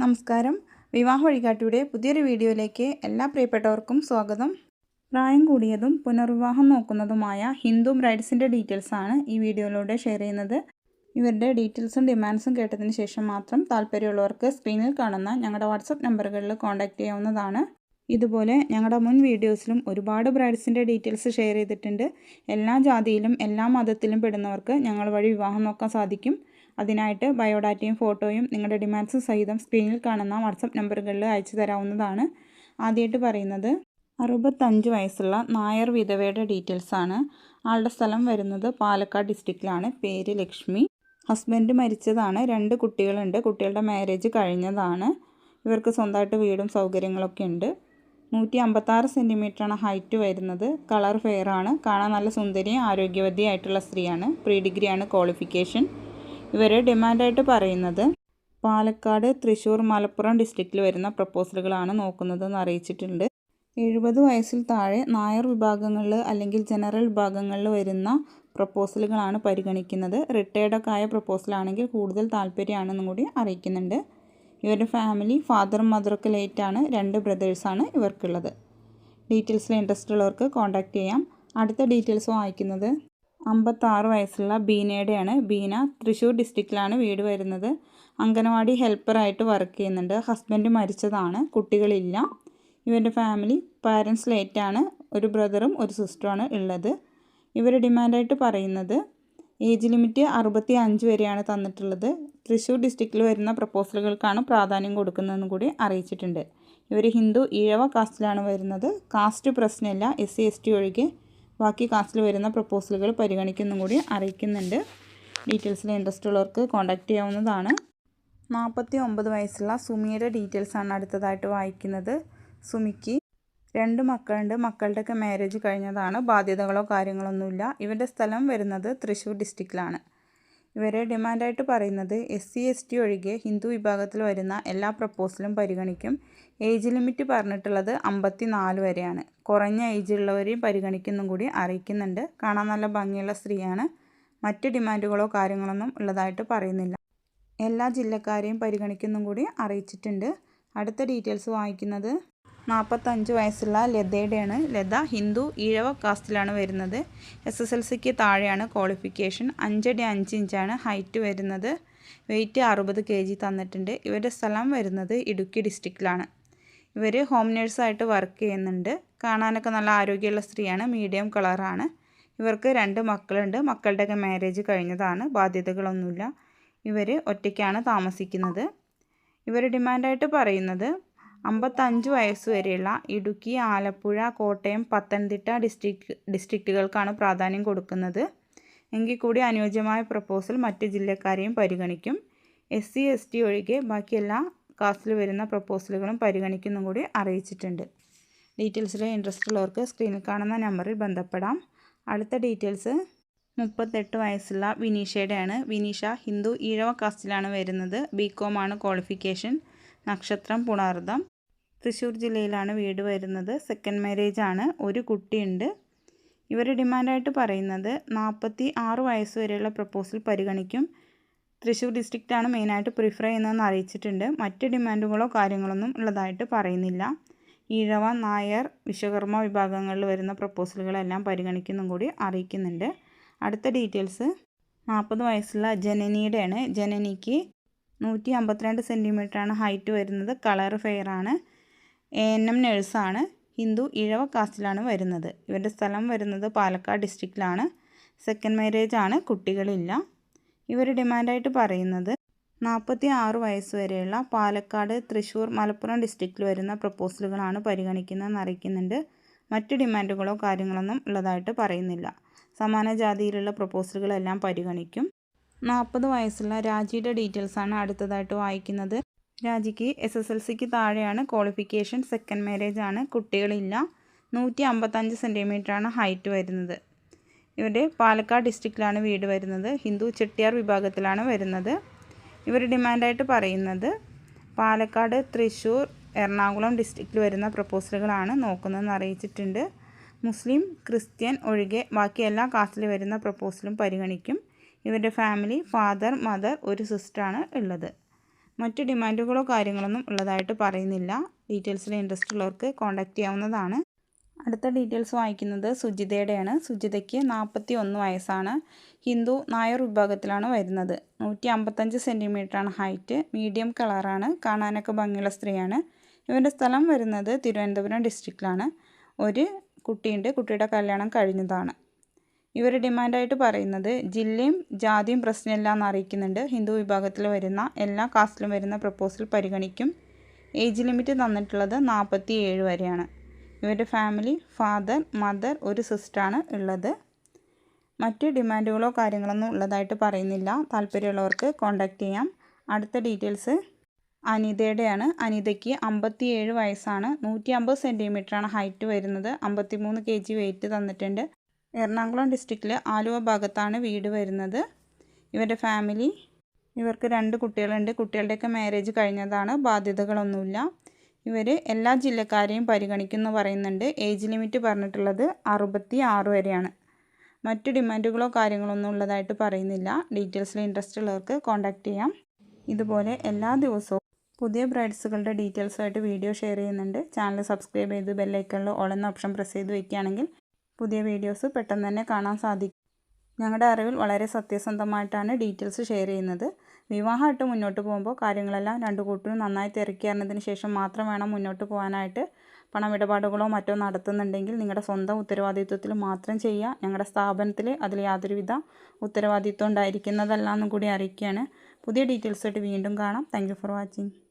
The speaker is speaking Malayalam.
നമസ്കാരം. വിവാഹ വഴികാട്ടിയുടെ പുതിയൊരു വീഡിയോയിലേക്ക് എല്ലാ പ്രിയപ്പെട്ടവർക്കും സ്വാഗതം. പ്രായം കൂടിയതും പുനർവിവാഹം നോക്കുന്നതുമായ ഹിന്ദു ബ്രൈഡ്സിന്റെ ഡീറ്റെയിൽസാണ് ഈ വീഡിയോയിലൂടെ ഷെയർ ചെയ്യുന്നത്. ഇവരുടെ ഡീറ്റെയിൽസും ഡിമാൻഡ്സും കേട്ടതിന് ശേഷം മാത്രം താല്പര്യമുള്ളവർക്ക് സ്ക്രീനിൽ കാണുന്ന ഞങ്ങളുടെ വാട്സപ്പ് നമ്പറുകളിൽ കോൺടാക്റ്റ് ചെയ്യാവുന്നതാണ്. ഇതുപോലെ ഞങ്ങളുടെ മുൻ വീഡിയോസിലും ഒരുപാട് ബ്രൈഡ്സിന്റെ ഡീറ്റെയിൽസ് ഷെയർ ചെയ്തിട്ടുണ്ട്. എല്ലാ ജാതിയിലും എല്ലാ മതത്തിലും പെടുന്നവർക്ക് ഞങ്ങൾ വഴി വിവാഹം നോക്കാൻ സാധിക്കും. അതിനായിട്ട് ബയോഡാറ്റയും ഫോട്ടോയും നിങ്ങളുടെ ഡിമാൻഡ്സ് സഹിതം സ്ക്രീനിൽ കാണുന്ന വാട്സപ്പ് നമ്പറുകളിൽ അയച്ചു തരാവുന്നതാണ്. ആദ്യമായിട്ട് പറയുന്നത് അറുപത്തഞ്ച് വയസ്സുള്ള നായർ വിധവയുടെ ഡീറ്റെയിൽസാണ് ആളുടെ സ്ഥലം വരുന്നത് പാലക്കാട് ഡിസ്ട്രിക്റ്റിലാണ്. പേര് ലക്ഷ്മി. ഹസ്ബൻഡ് മരിച്ചതാണ്. രണ്ട് കുട്ടികളുണ്ട്. കുട്ടികളുടെ മാരേജ് കഴിഞ്ഞതാണ്. ഇവർക്ക് സ്വന്തമായിട്ട് വീടും സൗകര്യങ്ങളൊക്കെ ഉണ്ട്. നൂറ്റി അമ്പത്താറ് സെന്റിമീറ്ററാണ് ഹൈറ്റ് വരുന്നത്. കളർ ഫെയറാണ് കാണാൻ നല്ല സുന്ദരിയും ആരോഗ്യവതിയായിട്ടുള്ള സ്ത്രീയാണ്. പ്രീ ഡിഗ്രിയാണ് ക്വാളിഫിക്കേഷൻ. ഇവർ ഡിമാൻഡായിട്ട് പറയുന്നത് പാലക്കാട് തൃശ്ശൂർ മലപ്പുറം ഡിസ്ട്രിക്റ്റിൽ വരുന്ന പ്രപ്പോസലുകളാണ് നോക്കുന്നതെന്ന് അറിയിച്ചിട്ടുണ്ട്. എഴുപത് വയസ്സിൽ താഴെ നായർ വിഭാഗങ്ങളിൽ അല്ലെങ്കിൽ ജനറൽ വിഭാഗങ്ങളിൽ വരുന്ന പ്രപ്പോസലുകളാണ് പരിഗണിക്കുന്നത്. റിട്ടയർഡൊക്കെ ആയ പ്രപ്പോസലാണെങ്കിൽ കൂടുതൽ താല്പര്യമാണെന്നും കൂടി അറിയിക്കുന്നുണ്ട്. ഇവരുടെ ഫാമിലി ഫാദറും മദറൊക്കെ ലേറ്റാണ് രണ്ട് ബ്രദേഴ്സാണ് ഇവർക്കുള്ളത്. ഡീറ്റെയിൽസിൽ ഇൻട്രസ്റ്റ് ഉള്ളവർക്ക് കോൺടാക്റ്റ് ചെയ്യാം. അടുത്ത ഡീറ്റെയിൽസ് വായിക്കുന്നത് അമ്പത്താറ് വയസ്സുള്ള ബീനയുടെയാണ്. ബീന തൃശ്ശൂർ ഡിസ്ട്രിക്റ്റിലാണ് വീട് വരുന്നത്. അംഗനവാടി ഹെൽപ്പറായിട്ട് വർക്ക് ചെയ്യുന്നുണ്ട്. ഹസ്ബൻഡ് മരിച്ചതാണ്. കുട്ടികളില്ല. ഇവരുടെ ഫാമിലി പാരൻസ് ലേറ്റാണ്. ഒരു ബ്രദറും ഒരു സിസ്റ്ററുമാണ് ഉള്ളത്. ഇവർ ഡിമാൻഡായിട്ട് പറയുന്നത് ഏജ് ലിമിറ്റ് അറുപത്തി അഞ്ച് വരെയാണ് തന്നിട്ടുള്ളത്. തൃശ്ശൂർ ഡിസ്ട്രിക്റ്റിൽ വരുന്ന പ്രപ്പോസലുകൾക്കാണ് പ്രാധാന്യം കൊടുക്കുന്നതെന്നും കൂടി അറിയിച്ചിട്ടുണ്ട്. ഇവർ ഹിന്ദു ഈഴവ കാസ്റ്റിലാണ് വരുന്നത്. കാസ്റ്റ് പ്രശ്നമില്ല. എസ് സി എസ് ടി ഒഴികെ ബാക്കി കാസ്റ്റിൽ വരുന്ന പ്രപ്പോസലുകൾ പരിഗണിക്കുന്നും കൂടി അറിയിക്കുന്നുണ്ട്. ഡീറ്റെയിൽസിൽ ഇൻട്രസ്റ്റ് ഉള്ളവർക്ക് കോൺടാക്റ്റ് ചെയ്യാവുന്നതാണ്. നാൽപ്പത്തി ഒമ്പത് വയസ്സുള്ള സുമിയുടെ ഡീറ്റെയിൽസാണ് അടുത്തതായിട്ട് വായിക്കുന്നത്. സുമിക്ക് രണ്ട് മക്കളുണ്ട്. മക്കളുടെയൊക്കെ മാരേജ് കഴിഞ്ഞതാണ്. ബാധ്യതകളോ കാര്യങ്ങളൊന്നുമില്ല. ഇവരുടെ സ്ഥലം വരുന്നത് തൃശ്ശൂർ ഡിസ്ട്രിക്റ്റിലാണ് ഇവരെ ഡിമാൻഡായിട്ട് പറയുന്നത് എസ് സി എസ് ടി ഒഴികെ ഹിന്ദു വിഭാഗത്തിൽ വരുന്ന എല്ലാ പ്രപ്പോസലും പരിഗണിക്കും. ഏജ് ലിമിറ്റ് പറഞ്ഞിട്ടുള്ളത് അമ്പത്തി നാല് വരെയാണ്. കുറഞ്ഞ ഏജുള്ളവരെയും പരിഗണിക്കുന്നും കൂടി അറിയിക്കുന്നുണ്ട്. കാണാൻ നല്ല ഭംഗിയുള്ള സ്ത്രീയാണ്. മറ്റ് ഡിമാൻഡുകളോ കാര്യങ്ങളൊന്നും ഉള്ളതായിട്ട് പറയുന്നില്ല. എല്ലാ ജില്ലക്കാരെയും പരിഗണിക്കുന്നും കൂടി അറിയിച്ചിട്ടുണ്ട്. അടുത്ത ഡീറ്റെയിൽസ് വായിക്കുന്നത് നാൽപ്പത്തഞ്ച് വയസ്സുള്ള ലതയുടെയാണ്. ലത ഹിന്ദു ഈഴവ കാസ്റ്റിലാണ് വരുന്നത്. എസ് എസ് എൽ സിക്ക് താഴെയാണ് ക്വാളിഫിക്കേഷൻ. അഞ്ചടി അഞ്ച് ഇഞ്ചാണ് ഹൈറ്റ് വരുന്നത്. വെയിറ്റ് അറുപത് കെ ജി തന്നിട്ടുണ്ട്. ഇവരുടെ സ്ഥലം വരുന്നത് ഇടുക്കി ഡിസ്ട്രിക്റ്റിലാണ്. ഇവർ ഹോം നേഴ്സായിട്ട് വർക്ക് ചെയ്യുന്നുണ്ട്. കാണാനൊക്കെ നല്ല ആരോഗ്യമുള്ള സ്ത്രീയാണ്. മീഡിയം കളറാണ്. ഇവർക്ക് രണ്ട് മക്കളുണ്ട്. മക്കളുടെയൊക്കെ മാരേജ് കഴിഞ്ഞതാണ്. ബാധ്യതകളൊന്നുമില്ല. ഇവർ ഒറ്റയ്ക്കാണ് താമസിക്കുന്നത്. ഇവർ ഡിമാൻഡായിട്ട് പറയുന്നത് അമ്പത്തഞ്ച് വയസ്സ് വരെയുള്ള ഇടുക്കി ആലപ്പുഴ കോട്ടയം പത്തനംതിട്ട ഡിസ്ട്രിക്ട് ഡിസ്ട്രിക്റ്റുകൾക്കാണ് പ്രാധാന്യം കൊടുക്കുന്നത്. എങ്കിൽ കൂടി അനുയോജ്യമായ പ്രപ്പോസൽ മറ്റ് ജില്ലക്കാരെയും പരിഗണിക്കും. എസ് സി എസ് ടി ഒഴികെ ബാക്കി എല്ലാ കാസ്റ്റിൽ വരുന്ന പ്രപ്പോസലുകളും പരിഗണിക്കുന്നും കൂടി അറിയിച്ചിട്ടുണ്ട്. ഡീറ്റെയിൽസിലെ ഇൻട്രസ്റ്റ് ഉള്ളവർക്ക് സ്ക്രീനിൽ കാണുന്ന നമ്പറിൽ ബന്ധപ്പെടാം. അടുത്ത ഡീറ്റെയിൽസ് മുപ്പത്തെട്ട് വയസ്സുള്ള വിനീഷയുടെയാണ്. വിനീഷ ഹിന്ദു ഈഴവ കാസ്റ്റിലാണ് വരുന്നത്. ബി കോമാണ് ക്വാളിഫിക്കേഷൻ നക്ഷത്രം പുണർദം. തൃശ്ശൂർ ജില്ലയിലാണ് വീട് വരുന്നത്. സെക്കൻഡ് മാരേജ് ആണ്. ഒരു കുട്ടിയുണ്ട്. ഇവർ ഡിമാൻഡായിട്ട് പറയുന്നത് നാൽപ്പത്തി ആറ് വയസ്സ് വരെയുള്ള പ്രപ്പോസൽ പരിഗണിക്കും. തൃശ്ശൂർ ഡിസ്ട്രിക്റ്റാണ് മെയിനായിട്ട് പ്രിഫർ ചെയ്യുന്നതെന്ന് അറിയിച്ചിട്ടുണ്ട്. മറ്റ് ഡിമാൻഡുകളോ കാര്യങ്ങളൊന്നും ഉള്ളതായിട്ട് പറയുന്നില്ല. ഈഴവ നായർ വിശ്വകർമ്മ വിഭാഗങ്ങളിൽ വരുന്ന പ്രപ്പോസലുകളെല്ലാം പരിഗണിക്കുന്നും കൂടി അറിയിക്കുന്നുണ്ട്. അടുത്ത ഡീറ്റെയിൽസ് നാൽപ്പത് വയസ്സുള്ള ജനനിയുടെയാണ്. ജനനിക്ക് നൂറ്റി അമ്പത്തിരണ്ട് സെന്റിമീറ്ററാണ് ഹൈറ്റ് വരുന്നത്. കളർ ഫെയറാണ് എ എൻ എം നേഴ്സാണ്. ഹിന്ദു ഇഴവ കാസ്റ്റിലാണ് വരുന്നത്. ഇവരുടെ സ്ഥലം വരുന്നത് പാലക്കാട് ഡിസ്ട്രിക്റ്റിലാണ്. സെക്കൻഡ് മാരേജ് ആണ് കുട്ടികളില്ല. ഇവർ ഡിമാൻഡായിട്ട് പറയുന്നത് നാൽപ്പത്തി ആറ് വയസ്സ് വരെയുള്ള പാലക്കാട് തൃശ്ശൂർ മലപ്പുറം ഡിസ്ട്രിക്റ്റിൽ വരുന്ന പ്രപ്പോസലുകളാണ് പരിഗണിക്കുന്നതെന്ന് അറിയിക്കുന്നുണ്ട്. മറ്റ് ഡിമാൻഡുകളോ കാര്യങ്ങളൊന്നും ഉള്ളതായിട്ട് പറയുന്നില്ല. സമാന ജാതിയിലുള്ള പ്രപ്പോസലുകളെല്ലാം പരിഗണിക്കും. നാൽപ്പത് വയസ്സുള്ള രാജിയുടെ ഡീറ്റെയിൽസാണ് അടുത്തതായിട്ട് വായിക്കുന്നത്. രാജിക്ക് എസ് എസ് എൽ സിക്ക് താഴെയാണ് ക്വാളിഫിക്കേഷൻ സെക്കൻഡ് മാരേജ് ആണ്. കുട്ടികളില്ല. നൂറ്റി അമ്പത്തഞ്ച് സെന്റിമീറ്ററാണ് ഹൈറ്റ് വരുന്നത്. ഇവരുടെ പാലക്കാട് ഡിസ്ട്രിക്റ്റിലാണ് വീട് വരുന്നത്. ഹിന്ദു ചെട്ടിയാർ വിഭാഗത്തിലാണ് വരുന്നത്. ഇവർ ഡിമാൻഡായിട്ട് പറയുന്നത് പാലക്കാട് തൃശ്ശൂർ എറണാകുളം ഡിസ്ട്രിക്റ്റിൽ വരുന്ന പ്രപ്പോസലുകളാണ് നോക്കുന്നതെന്ന് അറിയിച്ചിട്ടുണ്ട്. മുസ്ലിം ക്രിസ്ത്യൻ ഒഴികെ ബാക്കി എല്ലാ കാസ്റ്റിൽ വരുന്ന പ്രപ്പോസലും പരിഗണിക്കും. ഇവരുടെ ഫാമിലി ഫാദർ മദർ ഒരു സിസ്റ്ററാണ് ഉള്ളത്. മറ്റ് ഡിമാൻഡുകളോ കാര്യങ്ങളൊന്നും ഉള്ളതായിട്ട് പറയുന്നില്ല. ഡീറ്റെയിൽസിൽ ഇൻട്രസ്റ്റ് ഉള്ളവർക്ക് കോൺടാക്റ്റ് ചെയ്യാവുന്നതാണ്. അടുത്ത ഡീറ്റെയിൽസ് വായിക്കുന്നത് സുജിതയുടെയാണ്. സുജിതയ്ക്ക് നാൽപ്പത്തി ഒന്ന് വയസ്സാണ്. ഹിന്ദു നായർ വിഭാഗത്തിലാണ് വരുന്നത്. നൂറ്റി അമ്പത്തഞ്ച് സെന്റിമീറ്ററാണ് ഹൈറ്റ് മീഡിയം കളറാണ് കാണാനൊക്കെ ഭംഗിയുള്ള സ്ത്രീയാണ്. ഇവന്റെ സ്ഥലം വരുന്നത് തിരുവനന്തപുരം ഡിസ്ട്രിക്റ്റിലാണ് ഒരു കുട്ടിയുണ്ട്. കുട്ടിയുടെ കല്യാണം കഴിഞ്ഞതാണ്. ഇവർ ഡിമാൻഡായിട്ട് പറയുന്നത് ജില്ലയും ജാതിയും പ്രശ്നമില്ല എന്ന് അറിയിക്കുന്നുണ്ട്. ഹിന്ദു വിഭാഗത്തിൽ വരുന്ന എല്ലാ കാസ്റ്റിലും വരുന്ന പ്രപ്പോസൽ പരിഗണിക്കും. ഏജ് ലിമിറ്റ് തന്നിട്ടുള്ളത് നാൽപ്പത്തി ഏഴ് വരെയാണ്. ഇവരുടെ ഫാമിലി ഫാദർ മദർ ഒരു സിസ്റ്ററാണ് ഉള്ളത്. മറ്റ് ഡിമാൻഡുകളോ കാര്യങ്ങളൊന്നും ഉള്ളതായിട്ട് പറയുന്നില്ല. താല്പര്യമുള്ളവർക്ക് കോൺടാക്റ്റ് ചെയ്യാം. അടുത്ത ഡീറ്റെയിൽസ്. അനിതയുടെയാണ്. അനിതയ്ക്ക് അമ്പത്തിയേഴ് വയസ്സാണ്. നൂറ്റി അമ്പത് സെന്റിമീറ്ററാണ് ഹൈറ്റ് വരുന്നത്. അമ്പത്തി മൂന്ന് കെ ജി വെയിറ്റ് തന്നിട്ടുണ്ട്. എറണാകുളം ഡിസ്ട്രിക്റ്റിലെ ആലുവ ഭാഗത്താണ് വീട് വരുന്നത്. ഇവരുടെ ഫാമിലി ഇവർക്ക് രണ്ട് കുട്ടികളുണ്ട്. കുട്ടികളുടെയൊക്കെ മാരേജ് കഴിഞ്ഞതാണ്. ബാധ്യതകളൊന്നുമില്ല. ഇവർ എല്ലാ ജില്ലക്കാരെയും പരിഗണിക്കുന്നു പറയുന്നുണ്ട്. ഏജ് ലിമിറ്റ് പറഞ്ഞിട്ടുള്ളത് അറുപത്തി ആറ് വരെയാണ്. മറ്റ് ഡിമാൻഡുകളോ കാര്യങ്ങളോ ഒന്നും ഉള്ളതായിട്ട് പറയുന്നില്ല. ഡീറ്റെയിൽസിൽ ഇൻട്രസ്റ്റ് ഉള്ളവർക്ക് കോൺടാക്റ്റ് ചെയ്യാം. ഇതുപോലെ എല്ലാ ദിവസവും പുതിയ ബ്രൈഡ്സുകളുടെ ഡീറ്റെയിൽസുമായിട്ട് വീഡിയോ ഷെയർ ചെയ്യുന്നുണ്ട്. ചാനൽ സബ്സ്ക്രൈബ് ചെയ്ത് ബെല്ലൈക്കണിൽ ഓൾ എന്ന ഓപ്ഷൻ പ്രസ് ചെയ്ത് വയ്ക്കുകയാണെങ്കിൽ പുതിയ വീഡിയോസ് പെട്ടെന്ന് തന്നെ കാണാൻ സാധിക്കും. ഞങ്ങളുടെ അറിവിൽ വളരെ സത്യസന്ധമായിട്ടാണ് ഡീറ്റെയിൽസ് ഷെയർ ചെയ്യുന്നത്. വിവാഹമായിട്ട് മുന്നോട്ട് പോകുമ്പോൾ കാര്യങ്ങളെല്ലാം രണ്ടു കൂട്ടരും നന്നായി തിരക്കി അറിഞ്ഞതിന് ശേഷം മാത്രം വേണം മുന്നോട്ട് പോകാനായിട്ട്. പണമിടപാടുകളോ മറ്റോ നടത്തുന്നുണ്ടെങ്കിൽ നിങ്ങളുടെ സ്വന്തം ഉത്തരവാദിത്വത്തിൽ മാത്രം ചെയ്യുക. ഞങ്ങളുടെ സ്ഥാപനത്തിൽ അതിൽ യാതൊരുവിധ ഉത്തരവാദിത്വം ഉണ്ടായിരിക്കുന്നതല്ല എന്നും കൂടി അറിയിക്കുകയാണ്. പുതിയ ഡീറ്റെയിൽസ് ആയിട്ട് വീണ്ടും കാണാം. Thank for watching.